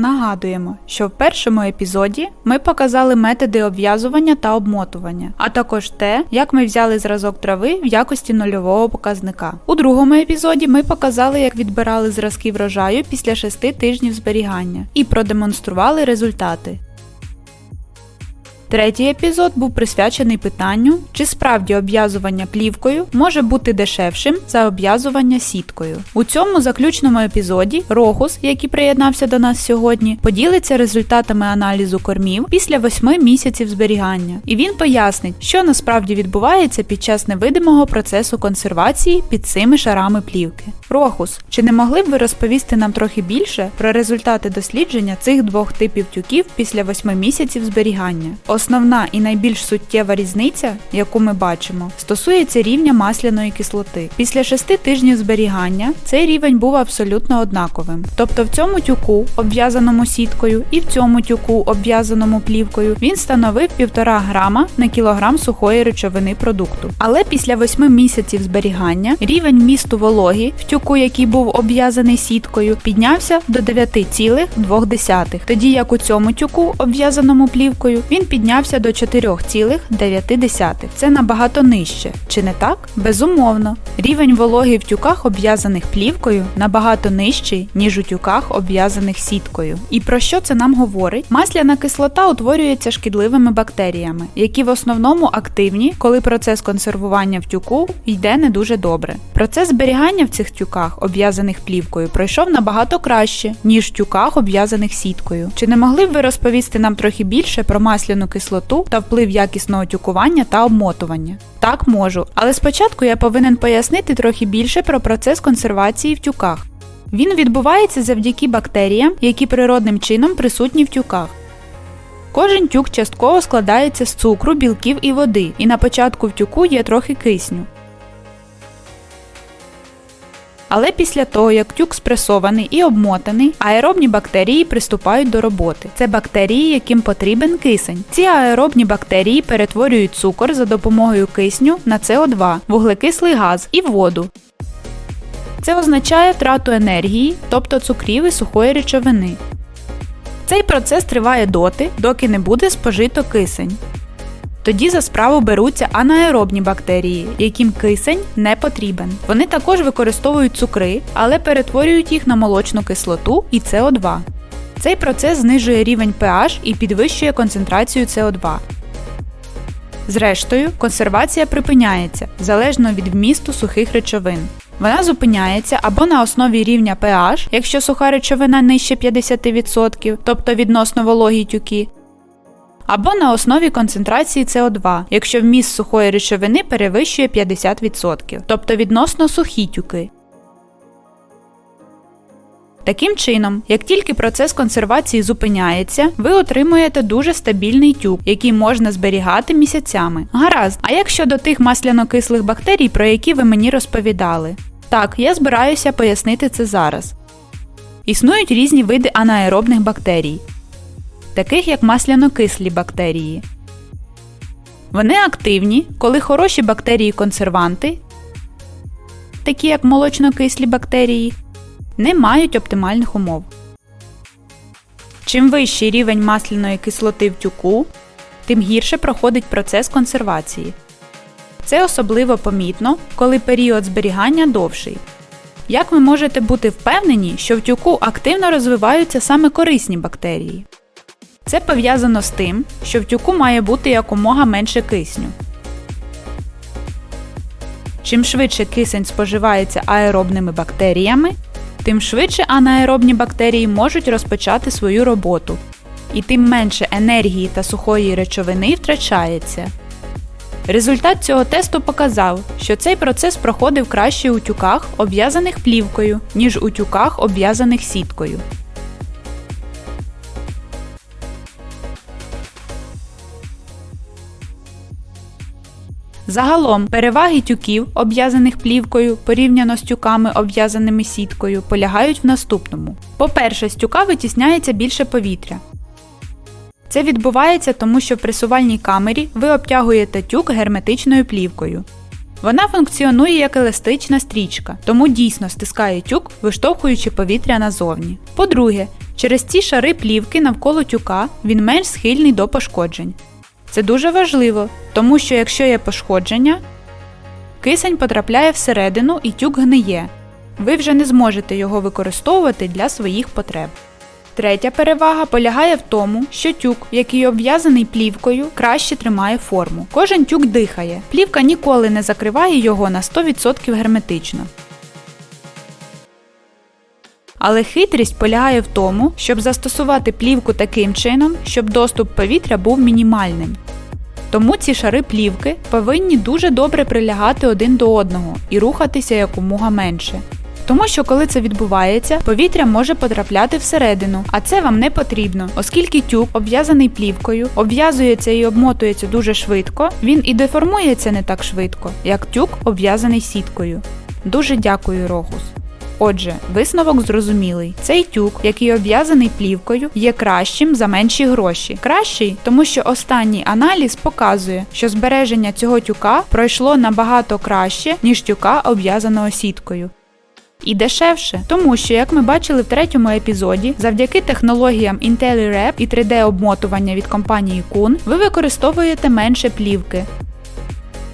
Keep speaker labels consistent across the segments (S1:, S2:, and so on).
S1: нагадуємо, що в першому епізоді ми показали методи обв'язування та обмотування, а також те, як ми взяли зразок трави в якості нульового показника. У другому епізоді ми показали, як відбирали зразки врожаю після 6 тижнів зберігання і продемонстрували результати. Третій епізод був присвячений питанню, чи справді обв'язування плівкою може бути дешевшим за обв'язування сіткою. У цьому заключному епізоді Рогус, який приєднався до нас сьогодні, поділиться результатами аналізу кормів після 8 місяців зберігання, і він пояснить, що насправді відбувається під час невидимого процесу консервації під цими шарами плівки. Рохус, чи не могли б ви розповісти нам трохи більше про результати дослідження цих двох типів тюків після 8 місяців зберігання? Основна і найбільш суттєва різниця, яку ми бачимо, стосується рівня масляної кислоти. Після 6 тижнів зберігання цей рівень був абсолютно однаковим. Тобто в цьому тюку, обв'язаному сіткою, і в цьому тюку, обв'язаному плівкою, він становив 1,5 грама на кілограм сухої речовини продукту. Але після 8 місяців зберігання рівень вмісту вологі в тюку, який був обв'язаний сіткою, піднявся до 9,2, тоді як у цьому тюку, обв'язаному плівкою, він піднявся до 4,9. Це набагато нижче. Чи не так? Безумовно. Рівень вологи в тюках, обв'язаних плівкою, набагато нижчий, ніж у тюках, обв'язаних сіткою. І про що це нам говорить? Масляна кислота утворюється шкідливими бактеріями, які в основному активні, коли процес консервування в тюку йде не дуже добре. Процес зберігання в цих тюках, обв'язаних плівкою, пройшов набагато краще, ніж в тюках, обв'язаних сіткою. Чи не могли б ви розповісти нам трохи більше про масляну кислоту та вплив якісного тюкування та обмотування? Так можу, але спочатку я повинен пояснити трохи більше про процес консервації в тюках. Він відбувається завдяки бактеріям, які природним чином присутні в тюках. Кожен тюк частково складається з цукру, білків і води, і на початку в тюку є трохи кисню. Але після того, як тюк спресований і обмотаний, аеробні бактерії приступають до роботи. Це бактерії, яким потрібен кисень. Ці аеробні бактерії перетворюють цукор за допомогою кисню на СО2, вуглекислий газ і воду. Це означає втрату енергії, тобто цукрів і сухої речовини. Цей процес триває доти, доки не буде спожито кисень. Тоді за справу беруться анаеробні бактерії, яким кисень не потрібен. Вони також використовують цукри, але перетворюють їх на молочну кислоту і СО2. Цей процес знижує рівень pH і підвищує концентрацію СО2. Зрештою, консервація припиняється залежно від вмісту сухих речовин. Вона зупиняється або на основі рівня pH, якщо суха речовина нижче 50%, тобто відносно вологі тюки, або на основі концентрації СО2, якщо вміст сухої речовини перевищує 50%, тобто відносно сухі тюки. Таким чином, як тільки процес консервації зупиняється, ви отримуєте дуже стабільний тюк, який можна зберігати місяцями. Гаразд, а як щодо тих масляно-кислих бактерій, про які ви мені розповідали? Так, я збираюся пояснити це зараз. Існують різні види анаеробних бактерій, таких як масляно-кислі бактерії. Вони активні, коли хороші бактерії-консерванти, такі як молочно-кислі бактерії, не мають оптимальних умов. Чим вищий рівень масляної кислоти в тюку, тим гірше проходить процес консервації. Це особливо помітно, коли період зберігання довший. Як ви можете бути впевнені, що в тюку активно розвиваються саме корисні бактерії? Це пов'язано з тим, що в тюку має бути якомога менше кисню. Чим швидше кисень споживається аеробними бактеріями, тим швидше анаеробні бактерії можуть розпочати свою роботу, і тим менше енергії та сухої речовини втрачається. Результат цього тесту показав, що цей процес проходив краще у тюках, обв'язаних плівкою, ніж у тюках, обв'язаних сіткою. Загалом переваги тюків, обв'язаних плівкою, порівняно з тюками, обв'язаними сіткою, полягають в наступному. По-перше, з тюка витісняється більше повітря. Це відбувається тому, що в пресувальній камері ви обтягуєте тюк герметичною плівкою. Вона функціонує як еластична стрічка, тому дійсно стискає тюк, виштовхуючи повітря назовні. По-друге, Через ці шари плівки навколо тюка він менш схильний до пошкоджень. Це дуже важливо, тому що якщо є пошкодження, кисень потрапляє всередину і тюк гниє. Ви вже не зможете його використовувати для своїх потреб. Третя перевага полягає в тому, що тюк, який обв'язаний плівкою, краще тримає форму. Кожен тюк дихає. Плівка ніколи не закриває його на 100% герметично. Але хитрість полягає в тому, щоб застосувати плівку таким чином, щоб доступ повітря був мінімальним. Тому ці шари плівки повинні дуже добре прилягати один до одного і рухатися якомога менше. Тому що коли це відбувається, повітря може потрапляти всередину, а це вам не потрібно, оскільки тюк, обв'язаний плівкою, обв'язується і обмотується дуже швидко, він і деформується не так швидко, як тюк, обв'язаний сіткою. Дуже дякую, Рогус. Отже, висновок зрозумілий. Цей тюк, який обв'язаний плівкою, є кращим за менші гроші. Кращий, тому що останній аналіз показує, що збереження цього тюка пройшло набагато краще, ніж тюка, обв'язаного сіткою. І дешевше, тому що, як ми бачили в третьому епізоді, завдяки технологіям IntelliWrap і 3D-обмотування від компанії Kun, ви використовуєте менше плівки.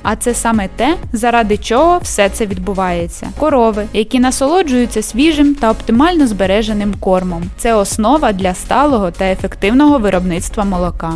S1: А це саме те, заради чого все це відбувається. Корови, які насолоджуються свіжим та оптимально збереженим кормом. Це основа для сталого та ефективного виробництва молока.